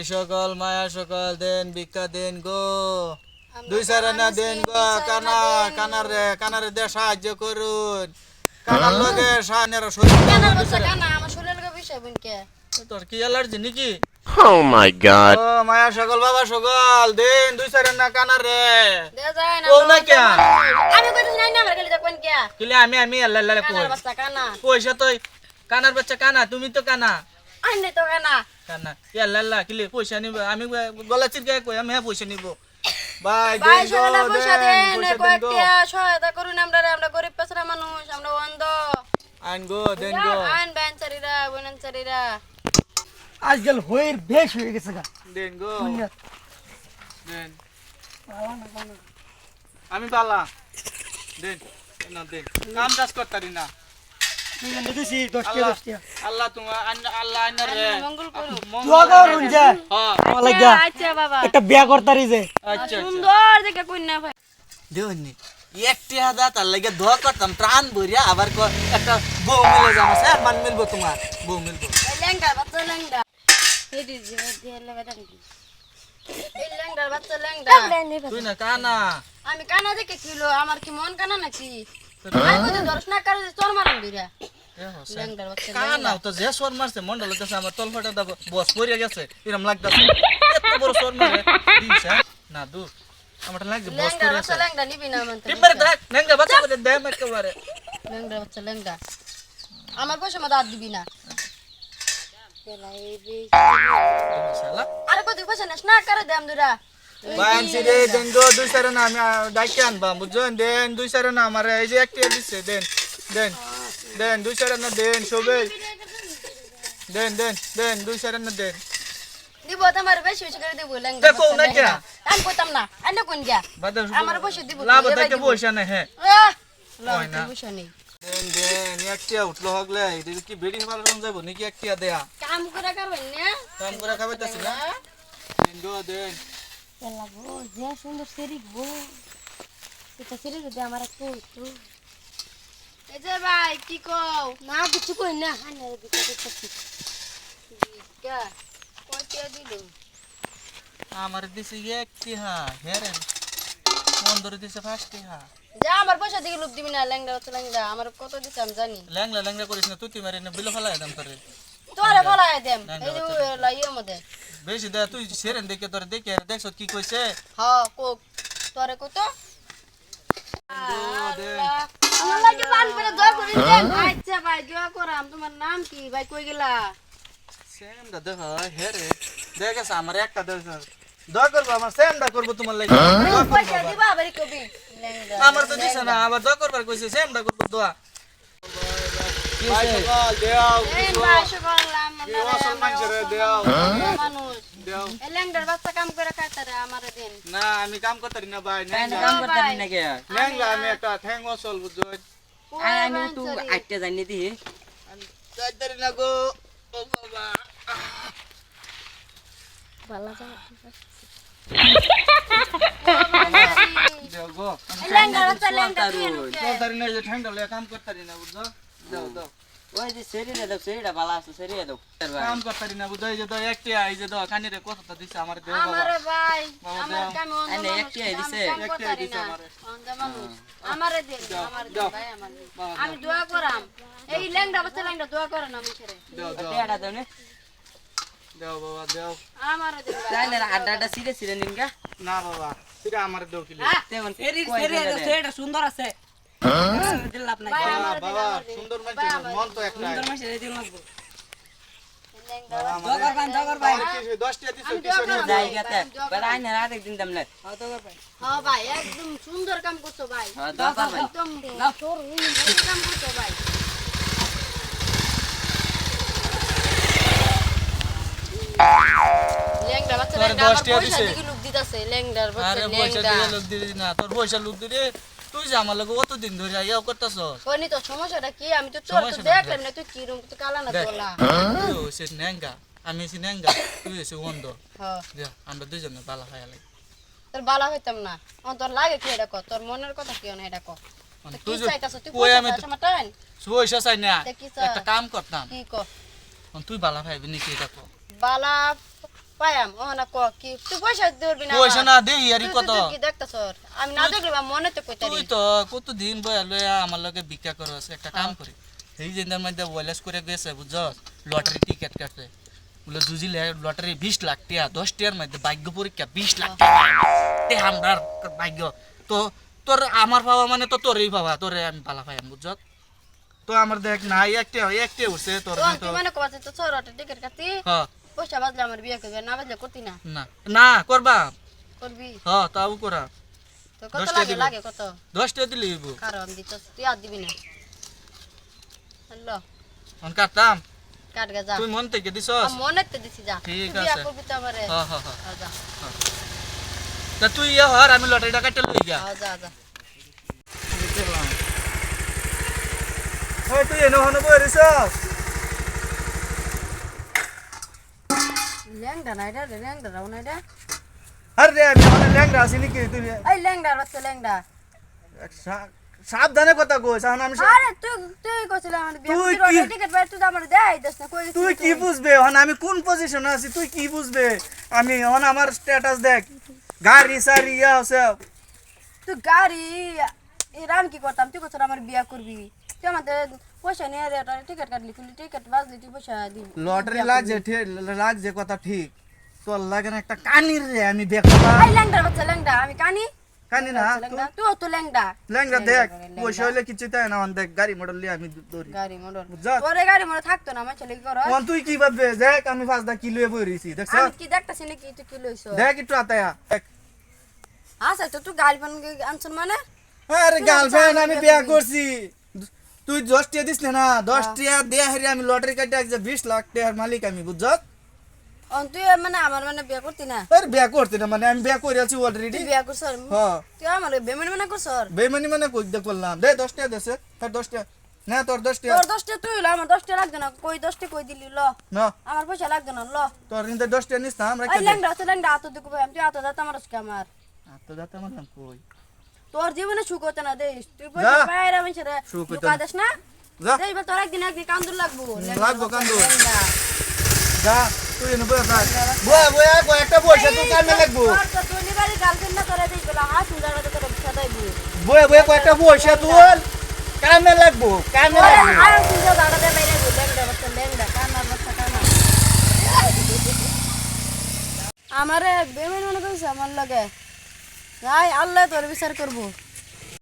ভাই সকল মায়া সকল দেন ভিক্ষা দেন গো দুই সারা না কানা দেন গো কানা। কানারে কানারে দে সাহায্য করুন কানার লগে সাহানের শরীর কানার বাচ্চা কানা, আমার শরীরের লগে বিষয় বোন কে? তোর কি অ্যালার্জি নাকি Oh my god. ও মায়া সকল বাবা সকল দেন দুই সারা না কানারে দেয়া যায় না, ও না কে? আমি কইতেছি নাই না, আমার খালি দেখবেন কে? কিলে আমি আমি আল্লাহ আল্লাহ কানার কই বাচ্চা কানা। পয়সা তো কানার বাচ্চা কানা তুমি তো কানা তো কানা। কানা। ইয়াল্লা আল্লাহ কিলে পয়সা নিব? আমি গলা চিরকায় কই? আমি হ্যাঁ পয়সা নিব। ভাই ভাই, পয়সা দেন কয়েকটা সহায়তা করুন আমরারে, আমরা গরিব পেশরা মানুষ, আমরা অন্ধ। আইন গো দেন গো। আইন বেঞ্চারিরা, বনাঞ্চারিরা। আজকাল হইর বেশ হয়ে গেছে গা। দেন গো। দেন। আমি দেন না দেন। কাম কাজ করতারি না। একটা বিয়া করতারি যে। আচ্ছা আচ্ছা। সুন্দর দেখে কন্যা ভাই। দেওনি একটি হাদা তার লাগে দোয়া করতাম। প্রাণ ভরিয়া আবার একটা বউ মিলে যাব। স্যার মান মিলবো তোমার? বউ মিলবো। এই বাচ্চা ল্যাংডা। এই দিদি দিয়ে লেবেদান এই ল্যাংডার বাচ্চা ল্যাংডা। তুই না কানা। আমি কানা দেখে কিলো আমার কি মন কানা নাকি? কইতে না করে তোর মারাম দিরা। বাচ্চা তো যে সর মারছে মন্ডল কাছে আমার তল ফাটা বস পড়িয়া গেছে এরকম লাগতাছে। এত বড় সর মারে দিস হ্যাঁ? না দূর। আমার লাগছে বস ল্যাংডার পড়িয়া ল্যাংডা নিবি না মান টিপরে দেখ বাচ্চা বাচ্চা ল্যাংডা আমার পয়সা মতো আর দিবি না। আরে কত পয়সা নেস? না করে দেম দিরা? বায়ানছি রে দেন গো দুই সারে না আমি ডাইকে আনবা বুঝছেন? দেন দুই সারে না আমার এই যে একটা দিচ্ছে দেন দেন। দেন দুই সারে না দেন সবে দেন দেন দেন দুই সারে না দেন। দিব তোমার বেশি বেশি করে দিব ল্যাংডা দেখো না কে? আমি কইতাম না আইনা কোন গিয়া? আমার পয়সা দিব লাভ দেখে দিব। পয়সা হ্যাঁ। হয় না। পয়সা নেই। দেন দেন একটা উঠল হগলে এটা কি বেড়ি ভালো রং যাব নাকি একটা দেয়া? কাম করে করবেন না? কাম করে খাবাইতাছি না? দেন গো দেন। এলা বো যে সুন্দর সেরিক বো এটা সেরিক দে আমার একটু একটু এই যে ভাই কি কও? না কিছু কই না আনে দিতে দিতে কা? কয়টা দিল? আমার দিছে একটি হা হ্যাঁ রে মন ধরে দিছে ফার্স্ট হা। যা আমার পয়সা দিকে লুপ দিবি না ল্যাংডা হচ্ছে ল্যাংডা। আমার কত দিছে আমি জানি। ল্যাংলা ল্যাংলা করিস না তুই মারি না বিলো ফেলাই দাম তোরে। তোরে বলাই দেম। এই যে লাইয়ে মধ্যে। বেশি দে তুই সেরেন দেখে তোরে দেখে দেখছ কি কইছে? হ্যাঁ কোক তোরে কত? দেন দেন। আচ্ছা ভাই দোয়া করাম। তোমার নাম কি? ভাই কই গেলা? সেম দা দেখ হ্যাঁ রে। দেখে আমার একটা দেখ দোয়া করব আমার সেম করব তোমার লাগে। আমার তো দিছে না আবার দোয়া করবার কইছে সেমটা করব দোয়া। ভাই সকল। দেও ভাই শুকরলাম কাম করে খাইতারে আমার না আমি কাম করতারি না ভাই কাম ন্যাংলা আমি একটা ঠ্যাং অসল বুঝছ আর আমি একটু আটটা জানি দিই যাইতারি না গো ও বাবা না ঠ্যাংটা লইয়া কাম করতারি না বুঝছ দাও দাও ওই যে শরীরে দাও শরীরটা ভালো আছে শরীরে দাও কাম করতারি না বুঝছ এই যে দাও একটি এই যে দাও কানে রে কতটা দিছে আমার দেও বাবা। আমারে ভাই আমার দাও। কামে অন্ধ আরে, মানুষ দিছে। কাম একটিয়াই দিছে আমারে। অন্ধ মানুষ আমারে দেন আমারে দেন ভাই আমার আমি দোয়া করাম। এই ল্যাংডা বাচ্চা ল্যাংডা দোয়া করে না মুখেরে দাও দাও টেয়াটা দাও নে। দাও বাবা দাও। আমারে দেন ভাই। আড্ডা আড্ডা সিরে সিরে নিন গা। না বাবা সেটা আমার দেও কিলে তেমন শরীরটা সুন্দর আছে। সুন্দর সুন্দর কাম করছ ভাই একদম কাম করছ ভাই তোরে পয়সা দিয়ে লোক না তোর পয়সা লোক দিলি তুই যে আমার লোক অতদিন ধরে ইয়া করতেছ কোনি তো সমস্যাটা কি? আমি তো তোর তো দেখলাম না তুই কি রুম তুই কালা না তোলা? তুই হয়েছে ন্যাঙ্গা আমি হয়েছি ন্যাঙ্গা তুই হয়েছে অন্ধ হ্যাঁ। আমরা দুজনে বালা খাই লাগে তোর বালা হইতাম না। আমার তোর লাগে কি এটা ক তোর মনের কথা কি না এটা ক তো কি তুই চাইতাছ? তুই কই আমি চাই না তা কি চাই? একটা কাম করতাম। কি ক তুই বালা খাইবি নাকি এটা কো বালা পায়াম। ও না ক কি? তুই পয়সা দিবি না পয়সা না দেই আর কত? কি দেখতাছ আমি না দেখলে মনে তো কইতারি। তুই তো কত দিন বয়া লয়া আমার লগে ভিক্ষা করস একটা কাম করি। এই দিনের মধ্যে ওয়ালেস করে গেছে বুঝছ? লটারি টিকিট কাটতে। বলে জুজিলে লটারি বিশ লাখ টিয়া দশ টিয়ার মধ্যে ভাগ্য পরীক্ষা বিশ লাখ তে আমার ভাগ্য। তো তোর আমার পাওয়া মানে তো তোরই পাওয়া তোরে আমি পালা পাইম বুঝছ? তো আমার দেখ নাই একটা একটা উঠছে তোর মনে করছিস তো ছড়াটা টিকিট কাটি। হ পয়সা বাজলে আমার বিয়ে করবি না বাজলে করতি না। না না করবা। করবি? হ তাও করা। তো কত লাগে লাগে কত? দশটা দিলি হইব। কারণ দিত তুই আর দিবি না। হ্যালো। অন কাটতাম। কাট গে যা। তুই মন থেকে দিছস? আমি মনে তো দিছি যা। ঠিক তুই বিয়ে করবি তো আমারে। হ হ হ যা। তা তুই ইয়ে হর আমি লটারি টাকাটা লই গা আ, যা যা। তুই এনে হন বইরিছস ল্যাংডা না এটা ল্যাংডা রাও না এটা আরে আমি মানে ল্যাংড়া আছি নাকি তুই? এই ল্যাংডা বাচ্চা ল্যাংডা। সাবধানে কথা কইছ এখন আমি আরে তুই তুই কইছিল আমার তুই কি- টিকিট বাইরে তুই আমার দেই দস না কই তুই কি বুঝবে এখন আমি কোন পজিশনে আছি তুই কি বুঝবে? আমি এখন আমার স্ট্যাটাস দেখ। গাড়ি সারি ইয়া আছে। তুই গাড়ি এরাম কি করতাম? তুই কইছিল আমার বিয়া করবি। আমাদের পয়সা নিয়ে রে টিকিট কাটলি টিকিট বাজলি তুই পয়সা দিবি। লটারি লাগছে লাগছে কথা ঠিক। তোর লাগে না একটা কানির রে আমি দেখো এই ল্যাংডা বাচ্চা ল্যাংডা আমি কানি? কানি না তুই তো? ল্যাংডা। ল্যাংড়া দেখ পয়সা হইলে কিছু তাই না এখন দেখ গাড়ি মডেল লিয়ে আমি দৌড়ি। গাড়ি মোটর তোরে গাড়ি মোটর থাকতো না আমার ছেলে কি করো তুই কি ভাববে? দেখ আমি পাঁচটা কিলো বইরিছি দেখছ? আমি কি দেখতাছি নাকি তুই কি লইছ? দেখ একটু আতায়া দেখ। আচ্ছা তো তুই পান আনছন মানে? আরে গার্লফ্রেন্ড আমি বিয়া করছি। তুই দশ টিয়া দিস না দশ টিয়া দিয়ে হারি আমি লটারি কাটে একজা বিশ লাখ টাকার মালিক আমি বুঝছ? অন তুই মানে আমার মানে বিয়ে করতি না? আরে বিয়া করতে না মানে আমি বিয়া করে আছি অলরেডি বিয়ে করছ হ্যাঁ তুই আমার বেমেন মানে করছ বেমানি মানে কই? দেখ করলাম দে দশ টিয়া দেছে। হ্যাঁ দশ টিয়া। না তোর দশ টিয়া। তোর দশটা তুই ল আমার দশটা লাগবে না। কই দশটা কই দিলি ল। না। আমার পয়সা লাগবে না ল। তোর কিন্তু দশ টিয়া নিস না আমরা এই ল্যাংডা তো ল্যাংডা আতো দেখো ভাই তুই আতো দাতা আমার আজকে আমার। তো যাতে আমার কই? তোর জীবনে সুখ হতে না দেই তুই পয়সা যা। পায়রা মানুষের সুখ হইতো ঢুকা না। না? যা। দেই বা তোর একদিন একদিন কান্দুর লাগবো। ল্যাংডা লাগবো বাচ্চা কান্দুর। ল্যাংডা। যা তুই এনে বয়া থাক। বয়া বয়া কয়েকটা পয়সা তোর কামে লাগবো। তুই নিবারি গার্লফ্রেন্ড না করে দিই বলা হাত সুন্দর করে সাদাইবো বয়া বয়া কয়েকটা পয়সা তোর কামে লাগবো কামে ওরে লাগবো। আয় সুন্দর দাঁড়া দে বাইরে গো বাচ্চা ল্যাংডা কান্নার বাচ্চা কান্না আমারে বেমেন মনে করিস আমার লগে যাই আল্লাহ তোর বিচার করব।